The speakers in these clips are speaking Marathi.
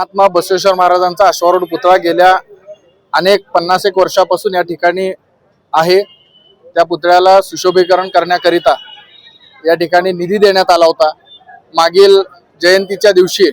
महात्मा बसवेश्वर महाराजांचा अश्वारूढ पुतळा गेल्या अनेक पन्नास एक वर्षापासून या ठिकाणी आहे. त्या पुतळ्याला सुशोभीकरण करण्याकरिता या ठिकाणी निधी देण्यात आला होता. मागील जयंतीच्या दिवशी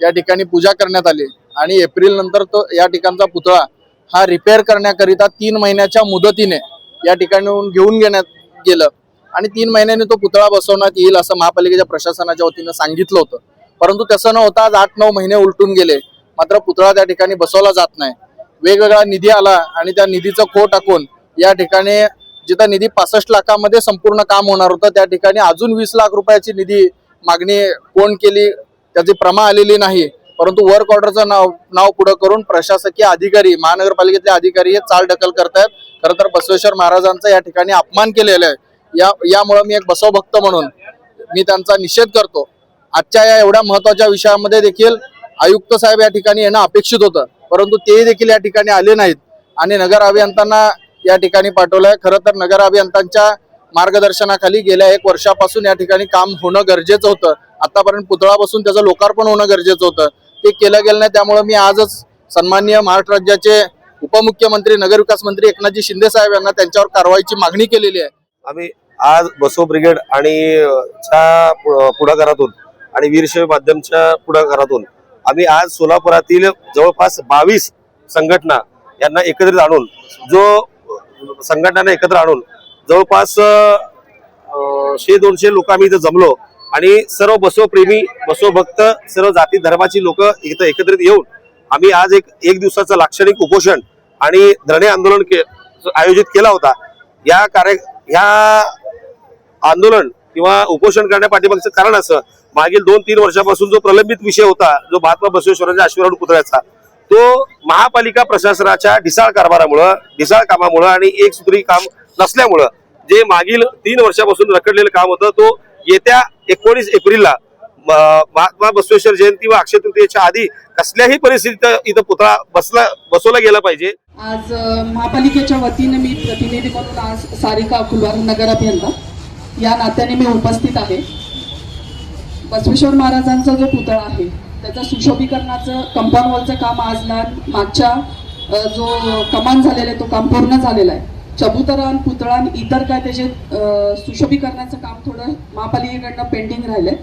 या ठिकाणी पूजा करण्यात आली आणि एप्रिल नंतर तो या ठिकाणचा पुतळा हा रिपेअर करण्याकरिता तीन महिन्याच्या मुदतीने या ठिकाणीहून घेऊन घेण्यात गेलं आणि तीन महिन्यांनी तो पुतळा बसवण्यात येईल असं महापालिकेच्या प्रशासनाच्या वतीनं सांगितलं होतं. परंतु तसं न होता आज आठ नऊ महिने उलटून गेले. मात्र पुतळा त्या ठिकाणी बसवला जात नाही. वेगवेगळा निधी आला आणि त्या निधीचं खो टाकून या ठिकाणी जिथं निधी पासष्ट लाखामध्ये संपूर्ण काम होणार होतं त्या ठिकाणी अजून वीस लाख रुपयाची निधी मागणी कोण केली त्याची प्रमा आलेली नाही. परंतु वर्क ऑर्डरचं नाव नाव पुढं करून प्रशासकीय अधिकारी महानगरपालिकेतले अधिकारी हे चाल ढकल करतायत. खरं तर बसवेश्वर महाराजांचा या ठिकाणी अपमान केलेला आहे. या यामुळं मी एक बसवभक्त म्हणून मी त्यांचा निषेध करतो. आजच्या या एवढ्या महत्त्वाच्या विषयामध्ये देखील आयुक्त साहेब या ठिकाणी येणं अपेक्षित होतं. परंतु तेही देखील या ठिकाणी आले नाहीत आणि नगर अभियंत्यांना या ठिकाणी पाठवलंय. खरं तर नगर अभियंत्यांच्या मार्गदर्शनाखाली गेल्या एक वर्षापासून या ठिकाणी काम होणं गरजेचं होतं. आतापर्यंत पुतळा बसून त्याचं लोकार्पण होणं गरजेचं होतं. ते केलं गेलं नाही त्यामुळे मी आजच सन्माननीय महाराष्ट्र राज्याचे उपमुख्यमंत्री नगरविकास मंत्री एकनाथजी शिंदे साहेब यांना त्यांच्यावर कारवाईची मागणी केलेली आहे. आम्ही आज बसो ब्रिगेड आणि पुढाकारातून आणि वीरशैव माध्यमच्या पुढाकारातून आम्ही आज सोलापुरातील जवळपास बावीस संघटना यांना एकत्रित आणून जो संघटनांना एकत्र आणून जवळपास शे दोनशे लोक आम्ही इथं जमलो आणि सर्व बसवप्रेमी बसवभक्त सर्व जाती धर्माची लोक इथं एकत्रित येऊन आम्ही आज एक एक दिवसाचं लाक्षणिक उपोषण आणि धरणे आंदोलन के आयोजित केला होता. या कार्य ह्या आंदोलन किंवा उपोषण करण्या पाठीमागचं कारण असं मागील दोन तीन वर्षापासून जो प्रलंबित विषय होता जो महात्मा बसवेश्वरांच्या आशीर्वाद पुतळ्याचा तो महापालिका प्रशासनाच्या ढिसाळ कारभारामुळं ढिसाळ कामामुळं आणि एक सूत्री काम नसल्यामुळं जे मागील तीन वर्षापासून रखडलेलं काम होतं तो येत्या एकोणीस एप्रिलला महात्मा बसवेश्वर जयंती व अक्षय तृतीयेच्या आधी कसल्याही परिस्थितीत इथं पुतळा बसला बसवला गेला पाहिजे. आज महापालिकेच्या वतीनं मी प्रतिनिधी म्हणून आज सारिका कुलवार नगर अभियंता या नात्याने मी उपस्थित आहे. बसवेश्वर महाराजांचा जो पुतळा आहे त्याचं सुशोभीकरणाचं कंपाऊंड वॉलचं काम आज लहान मागच्या जो कमान झालेला आहे तो काम पूर्ण झालेला आहे. चबुतरान पुतळान इतर काय त्याचे सुशोभीकरणाचं काम थोडं महापालिकेकडनं पेंडिंग आहे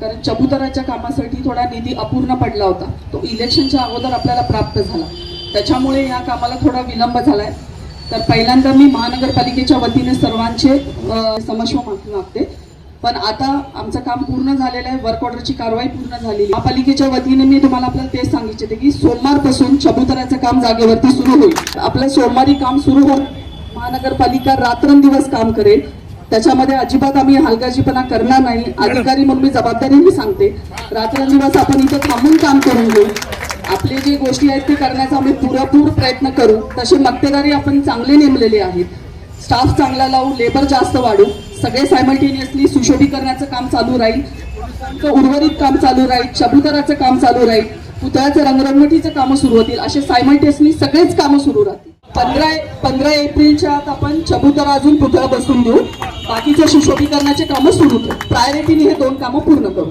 कारण चबुतराच्या कामासाठी थोडा निधी अपूर्ण पडला होता. तो इलेक्शनच्या अगोदर आपल्याला प्राप्त झाला. त्याच्यामुळे या कामाला थोडा विलंब झाला आहे तर पहिल्यांदा मी महानगरपालिकेच्या वतीने सर्वांचे समक्ष माफी मागते. पण आता आमचं काम पूर्ण झालेलं आहे वर्क ऑर्डरची कारवाई पूर्ण झालेली. महापालिकेच्या वतीने मी तुम्हाला आपल्याला तेच सांगितले की सोमवारपासून चबुतराचं काम जागेवरती सुरू होईल. आपलं सोमवारी काम सुरू होऊन महानगरपालिका रात्रंदिवस काम करेल. त्याच्यामध्ये अजिबात आम्ही हलगर्जीपणा करणार नाही. अधिकारी म्हणून मी जबाबदारीने सांगते. रात्रंदिवस आपण इथं थांबून काम करून घेऊ. आपले जे गोष्टी आहेत ते करण्याचा आम्ही पुरेपूर प्रयत्न करू. तसे मक्तेदारी आपण चांगले नेमलेले आहेत. स्टाफ चांगला लावू लेबर जास्त वाढू. सगळे सायमल्टेनियसली सुशोभीकरणाचं काम चालू राहील. उर्वरित काम चालू राहील. चबुतराचं काम चालू राहील. पुतळ्याचं रंगरंगटीचं कामं सुरू होतील. असे सायमल्टेनियसली सगळेच कामं सुरू राहतील. पंधरा पंधरा एप्रिलच्या आत आपण चबुतरा अजून पुतळा बसून देऊ. बाकीच्या सुशोभीकरणाचे कामं सुरू करू प्रायोरिटीने हे दोन कामं पूर्ण करू.